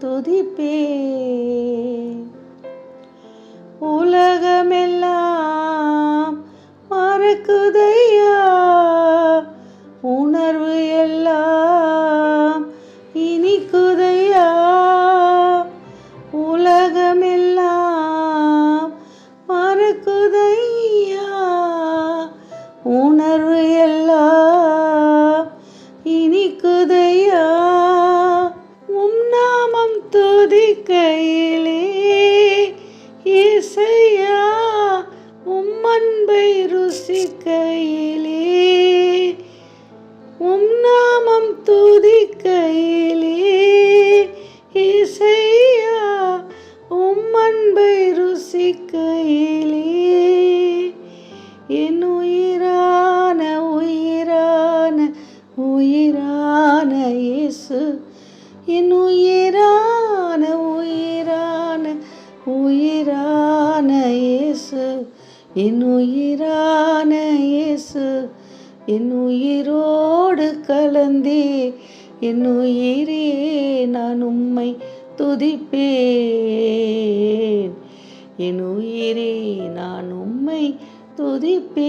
துதிப்பே உலகமெல்லாம் மறக்குதையா? உணர்வு எல்லாம் இனிக்குதையா? உலகமெல்லாம் மறக்குதையா? உணர்வு கையிலே இசையா உம்மன்பை ருசிக்கையிலே உம் நாமம் துதிக்கையிலே இசையா உம்மன்பை ருசிக்கையிலே. என் உயிரான உயிரான உயிரான இயேசு என் உயிர் உயிரான இயேசு என் உயிரான இயேசு என் உயிரோடு கலந்தே என் உயிரே நான் உம்மை துதிப்பேன். என் உயிரே நான் உம்மை துதிப்பேன்.